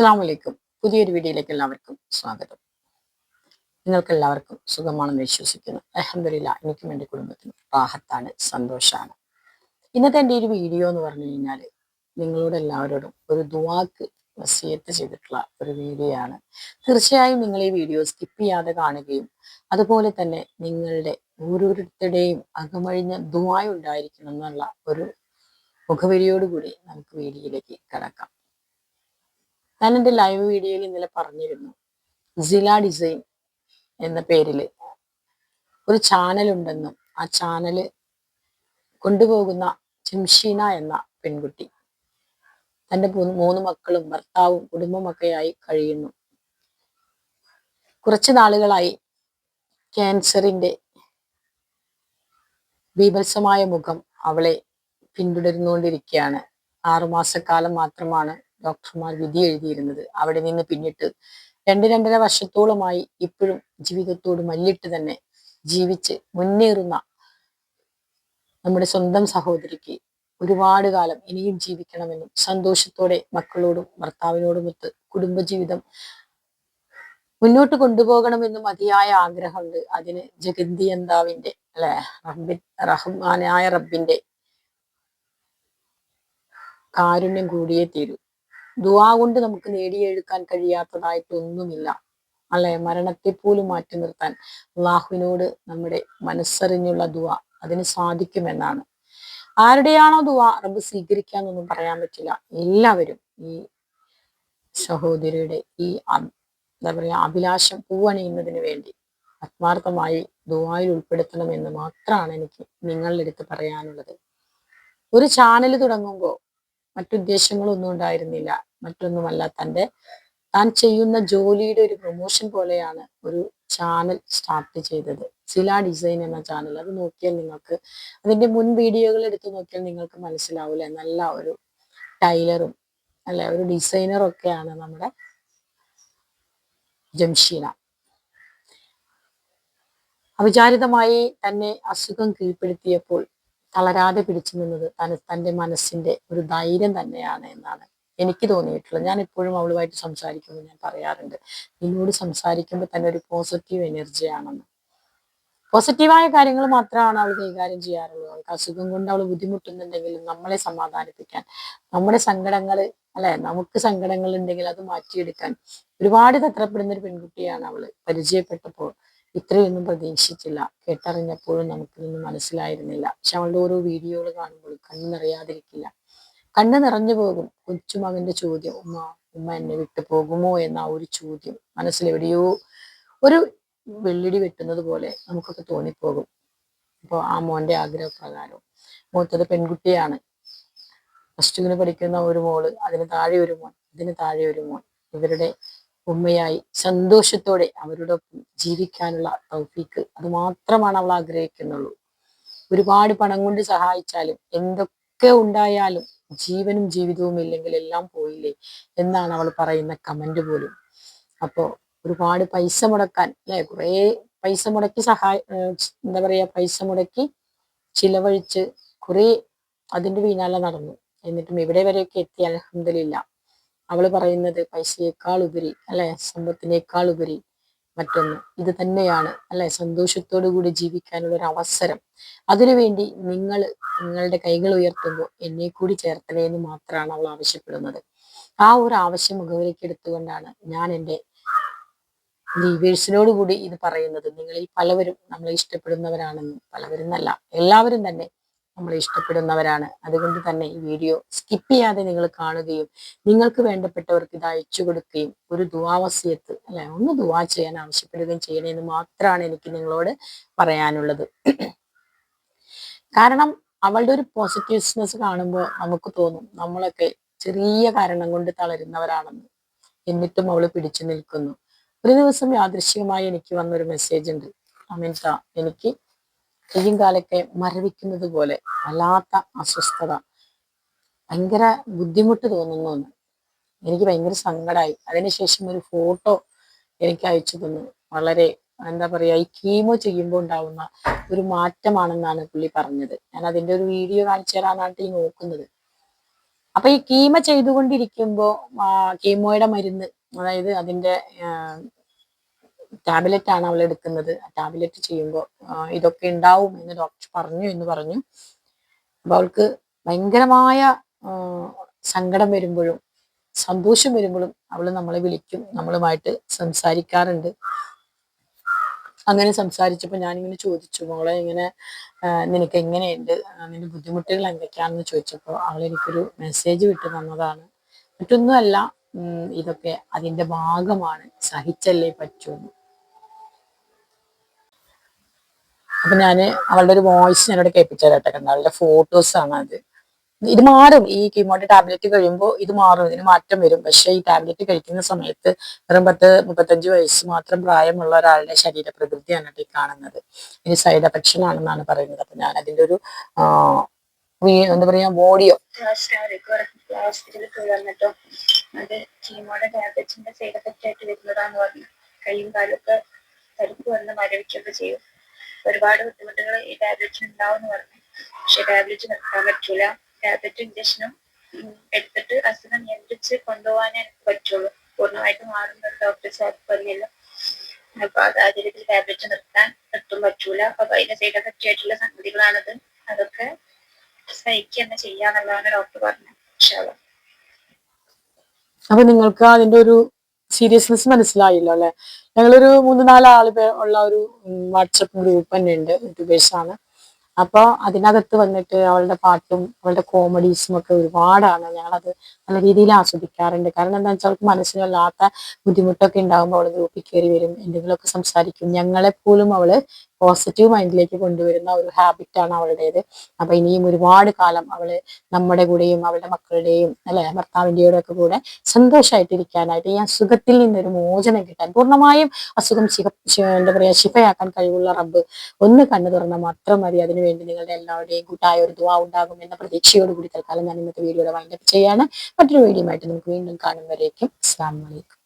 അസ്സാം വലൈക്കും പുതിയൊരു വീഡിയോയിലേക്ക് എല്ലാവർക്കും സ്വാഗതം. നിങ്ങൾക്ക് എല്ലാവർക്കും സുഖമാണെന്ന് വിശ്വസിക്കുന്നു. അലഹമില്ല എനിക്കും എന്റെ കുടുംബത്തിനും റാഹത്താണ് സന്തോഷമാണ് ഇന്നത്തെ എന്റെ ഒരു വീഡിയോ എന്ന് പറഞ്ഞു കഴിഞ്ഞാൽ നിങ്ങളോട് എല്ലാവരോടും ഒരു ദുവാക്ക് വസിയത്ത് ചെയ്തിട്ടുള്ള ഒരു വീഡിയോ ആണ് തീർച്ചയായും നിങ്ങൾ ഈ വീഡിയോ സ്കിപ്പ് ചെയ്യാതെ കാണുകയും അതുപോലെ തന്നെ നിങ്ങളുടെ ഓരോരുത്തരുടെയും അകമഴിഞ്ഞ ദുവായ ഉണ്ടായിരിക്കണം എന്നുള്ള ഒരു മുഖവരിയോടുകൂടി നമുക്ക് വീഡിയോയിലേക്ക് കടക്കാം. ഞാൻ എന്റെ ലൈവ് വീഡിയോയിൽ ഇന്നലെ പറഞ്ഞിരുന്നു. സില ഡിസൈൻ എന്ന പേരിൽ ഒരു ചാനൽ ഉണ്ടെന്നും ആ ചാനൽ കൊണ്ടുപോകുന്ന ചിംഷീന എന്ന പെൺകുട്ടി തന്റെ മൂന്ന് മക്കളും ഭർത്താവും കുടുംബമൊക്കെയായി കഴിയുന്നു. കുറച്ച് നാളുകളായി ക്യാൻസറിന്റെ ബീഭത്സമായ മുഖം അവളെ പിന്തുടരുന്നുകൊണ്ടിരിക്കുകയാണ് ആറുമാസക്കാലം മാത്രമാണ് ഡോക്ടർമാർ വിധി എഴുതിയിരുന്നത്. അവിടെ നിന്ന് പിന്നിട്ട് രണ്ട് രണ്ടര വർഷത്തോളമായി ഇപ്പോഴും ജീവിതത്തോട് മല്ലിട്ട് തന്നെ ജീവിച്ച് മുന്നേറുന്ന നമ്മുടെ സ്വന്തം സഹോദരിക്ക് ഒരുപാട് കാലം ഇനിയും ജീവിക്കണമെന്നും സന്തോഷത്തോടെ മക്കളോടും ഭർത്താവിനോടുമൊത്ത് കുടുംബജീവിതം മുന്നോട്ട് കൊണ്ടുപോകണമെന്നും അതിയായ ആഗ്രഹമുണ്ട്. അതിന് ജഗന്തിയന്താവിന്റെ അല്ലെ റബ്ബി റഹ്മാനായ റബ്ബിന്റെ കാരുണ്യം കൂടിയേ തീരൂ. ദുവാ കൊണ്ട് നമുക്ക് നേടിയെടുക്കാൻ കഴിയാത്തതായിട്ടൊന്നുമില്ല. അല്ലെ? മരണത്തെ പോലും മാറ്റി നിർത്താൻ അള്ളാഹുവിനോട് നമ്മുടെ മനസ്സറിഞ്ഞുള്ള ദുവ അതിന് സാധിക്കുമെന്നാണ്. ആരുടെയാണോ ദുവ റബ്ബ് സ്വീകരിക്കാന്നൊന്നും പറയാൻ പറ്റില്ല. എല്ലാവരും ഈ സഹോദരിയുടെ ഈ എന്താ പറയാ അഭിലാഷം പൂവണിയുന്നതിന് വേണ്ടി ആത്മാർത്ഥമായി ദുവായിൽ ഉൾപ്പെടുത്തണമെന്ന് മാത്രമാണ് എനിക്ക് നിങ്ങളുടെ അടുത്ത് പറയാനുള്ളത്. ഒരു ചാനൽ തുടങ്ങുമ്പോൾ മറ്റുദ്ദേശങ്ങളൊന്നും ഉണ്ടായിരുന്നില്ല. മറ്റൊന്നുമല്ല തന്റെ താൻ ചെയ്യുന്ന ജോലിയുടെ ഒരു പ്രൊമോഷൻ പോലെയാണ് ഒരു ചാനൽ സ്റ്റാർട്ട് ചെയ്തത്. സില ഡിസൈൻ എന്ന ചാനൽ അത് നോക്കിയാൽ നിങ്ങൾക്ക് അതിന്റെ മുൻ വീഡിയോകൾ എടുത്ത് നോക്കിയാൽ നിങ്ങൾക്ക് മനസ്സിലാവില്ല? നല്ല ഒരു ടൈലറും അല്ലെ? ഒരു ഡിസൈനറും ഒക്കെയാണ് നമ്മുടെ ജംഷീന. അവിചാരിതമായി തന്നെ അസുഖം കീഴ്പ്പെടുത്തിയപ്പോൾ തളരാതെ പിടിച്ചു നിന്നത് തന തന്റെ മനസ്സിന്റെ ഒരു ധൈര്യം തന്നെയാണ് എന്നാണ് എനിക്ക് തോന്നിയിട്ടുള്ളത്. ഞാൻ എപ്പോഴും അവളുമായിട്ട് സംസാരിക്കുമ്പോൾ ഞാൻ പറയാറുണ്ട് നിന്നോട് സംസാരിക്കുമ്പോൾ തന്നെ ഒരു പോസിറ്റീവ് എനർജിയാണെന്ന് പോസിറ്റീവായ കാര്യങ്ങൾ മാത്രമാണ് അവൾ കൈകാര്യം ചെയ്യാറുള്ളത്. അവൾക്ക് അസുഖം കൊണ്ട് അവൾ ബുദ്ധിമുട്ടുന്നുണ്ടെങ്കിലും നമ്മളെ സമാധാനിപ്പിക്കാൻ നമ്മുടെ സങ്കടങ്ങൾ അല്ലെ നമുക്ക് സങ്കടങ്ങൾ ഉണ്ടെങ്കിൽ അത് മാറ്റിയെടുക്കാൻ ഒരുപാട് തത്രപ്പെടുന്ന ഒരു പെൺകുട്ടിയാണ് അവൾ പരിചയപ്പെട്ടപ്പോൾ ഇത്രയൊന്നും പ്രതീക്ഷിച്ചില്ല. കേട്ടറിഞ്ഞപ്പോഴും നമുക്കിതൊന്നും മനസ്സിലായിരുന്നില്ല. പക്ഷെ അവളുടെ ഓരോ വീഡിയോകൾ കാണുമ്പോൾ കണ്ണു നിറയാതിരിക്കില്ല. കണ്ണു നിറഞ്ഞു പോകും. കൊച്ചുമകന്റെ ചോദ്യം ഉമ്മ ഉമ്മ എന്നെ വിട്ടു പോകുമോ? എന്ന ആ ഒരു ചോദ്യം മനസ്സിലെവിടെയോ ഒരു വെള്ളിടി വെട്ടുന്നത് പോലെ നമുക്കൊക്കെ തോന്നിപ്പോകും. അപ്പോൾ ആ മോന്റെ ആഗ്രഹപ്രകാരം. മൂത്തത് പെൺകുട്ടിയാണ്. പ്ലസ് പഠിക്കുന്ന ഒരു മോൾ അതിന് താഴെ ഒരു മോൻ ഇതിന് താഴെ ഒരു മോൻ. ഇവരുടെ ഉമ്മയായി. സന്തോഷത്തോടെ അവരോടൊപ്പം ജീവിക്കാനുള്ള തൗഫീക്ക് അത് മാത്രമാണ് അവൾ ആഗ്രഹിക്കുന്നുള്ളൂ. ഒരുപാട് പണം കൊണ്ട് സഹായിച്ചാലും എന്തൊക്കെ ഉണ്ടായാലും ജീവനും ജീവിതവും ഇല്ലെങ്കിൽ എല്ലാം പോയില്ലേ എന്നാണ് അവൾ പറയുന്ന കമന്റ് പോലും. അപ്പോ ഒരുപാട് പൈസ മുടക്കാൻ അല്ലെ? കുറേ പൈസ മുടക്കി സഹായ എന്താ പറയാ പൈസ മുടക്കി ചിലവഴിച്ച് കുറെ അതിന്റെ പിന്നാലെ നടന്നു. എന്നിട്ടും ഇവിടെ വരെയൊക്കെ എത്തി അലഹമില്ല അവൾ പറയുന്നത് പൈസയേക്കാൾ ഉപരി അല്ലെ? സമ്പത്തിനേക്കാൾ ഉപരി മറ്റൊന്ന്. ഇത് തന്നെയാണ് അല്ലെ? സന്തോഷത്തോടു കൂടി ജീവിക്കാനുള്ള ഒരു അവസരം. അതിനുവേണ്ടി നിങ്ങൾ നിങ്ങളുടെ കൈകൾ ഉയർത്തുമ്പോൾ എന്നെ കൂടി ചേർത്തലേ എന്ന് മാത്രമാണ് അവൾ ആവശ്യപ്പെടുന്നത്. ആ ഒരു ആവശ്യം മുഖവിലേക്ക് എടുത്തുകൊണ്ടാണ് ഞാൻ എന്റെ ലീവേഴ്സിനോട് കൂടി ഇത് പറയുന്നത്. നിങ്ങളിൽ പലവരും നമ്മളെ ഇഷ്ടപ്പെടുന്നവരാണെന്നും പലവരും എന്നല്ല. എല്ലാവരും തന്നെ നമ്മളെ ഇഷ്ടപ്പെടുന്നവരാണ്. അതുകൊണ്ട് തന്നെ ഈ വീഡിയോ സ്കിപ്പ് ചെയ്യാതെ നിങ്ങൾ കാണുകയും നിങ്ങൾക്ക് വേണ്ടപ്പെട്ടവർക്ക് ഇത് അയച്ചു കൊടുക്കുകയും ഒരു ദുവാവസ്യത്ത് അല്ലെ ഒന്ന് ദുവാ ചെയ്യാൻ ആവശ്യപ്പെടുകയും ചെയ്യണമെന്ന് മാത്രമാണ് എനിക്ക് നിങ്ങളോട് പറയാനുള്ളത്. കാരണം അവളുടെ ഒരു പോസിറ്റീവ്നെസ് കാണുമ്പോൾ നമുക്ക് തോന്നും നമ്മളൊക്കെ ചെറിയ കാരണം കൊണ്ട് തളരുന്നവരാണെന്ന്. എന്നിട്ടും അവൾ പിടിച്ചു നിൽക്കുന്നു. ഒരു ദിവസം യാദൃശ്യമായി എനിക്ക് വന്നൊരു മെസ്സേജ് ഉണ്ട്. അമിത എനിക്ക് കയ്യും കാലൊക്കെ മരവിക്കുന്നത് പോലെ വല്ലാത്ത അസ്വസ്ഥത. ഭയങ്കര ബുദ്ധിമുട്ട് തോന്നുന്നു എനിക്ക് ഭയങ്കര സങ്കടമായി അതിനുശേഷം ഒരു ഫോട്ടോ എനിക്ക് അയച്ചു തന്നു. വളരെ എന്താ പറയാ ഈ കീമോ ചെയ്യുമ്പോൾ ഉണ്ടാവുന്ന ഒരു മാറ്റമാണെന്നാണ് പുള്ളി പറഞ്ഞത്. ഞാൻ അതിന്റെ ഒരു വീഡിയോ കാണിച്ചു തരാനാണ് ഈ നോക്കുന്നത്. അപ്പൊ ഈ കീമ ചെയ്തുകൊണ്ടിരിക്കുമ്പോ കീമോയുടെ മരുന്ന് അതായത് അതിന്റെ ടാബ്ലറ്റ് ആണ് അവൾ എടുക്കുന്നത്. ടാബ്ലറ്റ് ചെയ്യുമ്പോൾ ഇതൊക്കെ ഉണ്ടാവും എന്ന് ഡോക്ടർ പറഞ്ഞു എന്ന് പറഞ്ഞു. അപ്പൊ അവൾക്ക് ഭയങ്കരമായ സങ്കടം വരുമ്പോഴും സന്തോഷം വരുമ്പോഴും അവൾ നമ്മളെ വിളിക്കും. നമ്മളുമായിട്ട് സംസാരിക്കാറുണ്ട്. അങ്ങനെ സംസാരിച്ചപ്പോൾ ഞാനിങ്ങനെ ചോദിച്ചു മോളെ ഇങ്ങനെ നിനക്ക് എങ്ങനെയുണ്ട്? നിന്റെ ബുദ്ധിമുട്ടുകൾ എന്തൊക്കെയാണെന്ന് ചോദിച്ചപ്പോൾ അവൾ എനിക്കൊരു മെസ്സേജ് വിട്ടു തന്നതാണ്. മറ്റൊന്നുമല്ല ഇതൊക്കെ അതിന്റെ ഭാഗമാണ്. സഹിച്ചല്ലേ പറ്റൂന്ന് അപ്പൊ ഞാൻ അവളുടെ ഒരു വോയിസ് ഞാനിവിടെ കേൾപ്പിച്ചു തരട്ടെ കണ്ട? അവളുടെ ഫോട്ടോസ് ആണ് അത്. ഇത് മാറും. ഈ കീമോയുടെ ടാബ്ലറ്റ് കഴിയുമ്പോൾ ഇത് മാറും. ഇതിന് മാറ്റം വരും. പക്ഷേ ഈ ടാബ്ലറ്റ് കഴിക്കുന്ന സമയത്ത് വെറും പത്ത് മുപ്പത്തഞ്ച് വയസ്സ് മാത്രം പ്രായമുള്ള ഒരാളുടെ ശരീര പ്രകൃതിയാണ് ഈ കാണുന്നത്. ഇനി സൈഡ് എഫക്ഷൻ ആണെന്നാണ് പറയുന്നത്. അപ്പൊ ഞാൻ അതിന്റെ ഒരു എന്താ പറയാ ബോഡിയോ ഹോസ്പിറ്റലിൽ പോയി വന്നിട്ടോ അത് കീമോയുടെ ടാബ്ലറ്റിന്റെ സൈഡ് എഫക്റ്റ് ആയിട്ട് വരുന്നതാന്ന് പറഞ്ഞു. കൈയും കാലൊക്കെ തടുപ്പ് വന്ന് മരവിക്കൊക്കെ ചെയ്യും. ഒരുപാട് ബുദ്ധിമുട്ടുകൾ ഈ ടാബ്ലറ്റിന് ഉണ്ടാവും എന്ന് പറഞ്ഞു. പക്ഷെ ടാബ്ലറ്റ് നിർത്താൻ പറ്റൂല. ടാബ്ലറ്റ് ഇഞ്ചക്ഷനും എടുത്തിട്ട് അസുഖം നിയന്ത്രിച്ച് കൊണ്ടുപോകാനേ എനിക്ക് പറ്റുള്ളൂ. പൂർണമായിട്ട് മാറുന്ന ഡോക്ടർ സാർ പറഞ്ഞില്ല. അപ്പൊ അത് സാഹചര്യത്തിൽ ടാബ്ലറ്റ് നിർത്താൻ നിർത്തും പറ്റൂല. അപ്പൊ അതിന്റെ സൈഡ് എഫക്റ്റ് ആയിട്ടുള്ള സംഗതികളാണത്. അതൊക്കെ സഹിക്കുക തന്നെ ചെയ്യാന്നുള്ളതാണ് ഡോക്ടർ പറഞ്ഞത്. പക്ഷേ അപ്പൊ നിങ്ങൾക്ക് അതിന്റെ ഒരു സീരിയസ്നെസ് മനസ്സിലായില്ലോ അല്ലെ? ഞങ്ങളൊരു മൂന്ന് നാല് ആൾ ഉള്ള ഒരു വാട്സപ്പ് ഗ്രൂപ്പ് തന്നെ ഉണ്ട് യൂട്യൂബേഴ്സ് ആണ്. അപ്പൊ അതിനകത്ത് വന്നിട്ട് അവളുടെ പാട്ടും അവളുടെ കോമഡീസും ഒക്കെ ഒരുപാടാണ്. ഞങ്ങളത് നല്ല രീതിയിൽ ആസ്വദിക്കാറുണ്ട്. കാരണം എന്താ വെച്ചാൽ അവൾക്ക് മനസ്സിന് വല്ലാത്ത ബുദ്ധിമുട്ടൊക്കെ ഉണ്ടാകുമ്പോൾ അവൾ ഗ്രൂപ്പിൽ കയറി വരും എന്തെങ്കിലുമൊക്കെ സംസാരിക്കും. ഞങ്ങളെ പോലും അവൾ പോസിറ്റീവ് മൈൻഡിലേക്ക് കൊണ്ടുവരുന്ന ഒരു ഹാബിറ്റാണ് അവളുടേത്. അപ്പൊ ഇനിയും ഒരുപാട് കാലം അവൾ നമ്മുടെ കൂടെയും അവളുടെ മക്കളുടെയും അല്ലെ ഭർത്താവിന്റെയുടെ ഒക്കെ കൂടെ സന്തോഷമായിട്ടിരിക്കാനായിട്ട് ഈ അസുഖത്തിൽ നിന്നൊരു മോചനം കിട്ടാൻ പൂർണമായും അസുഖം എന്താ പറയാ ശിഫയാക്കാൻ കഴിവുള്ള റബ്ബ് ഒന്ന് കണ്ണു തുറന്നാൽ മാത്രം മതി. അതിനുവേണ്ടി നിങ്ങളുടെ എല്ലാവരുടെയും കൂട്ടായ ഒരു ദുവാ ഉണ്ടാകും എന്ന പ്രതീക്ഷയോടുകൂടി തൽക്കാലം ഞാൻ ഇന്നത്തെ വീഡിയോയുടെ വൈൻഡപ്പ് ചെയ്യാണ് മറ്റൊരു വീഡിയോ ആയിട്ട് നമുക്ക് വീണ്ടും കാണും അസ്സാം വലൈക്കും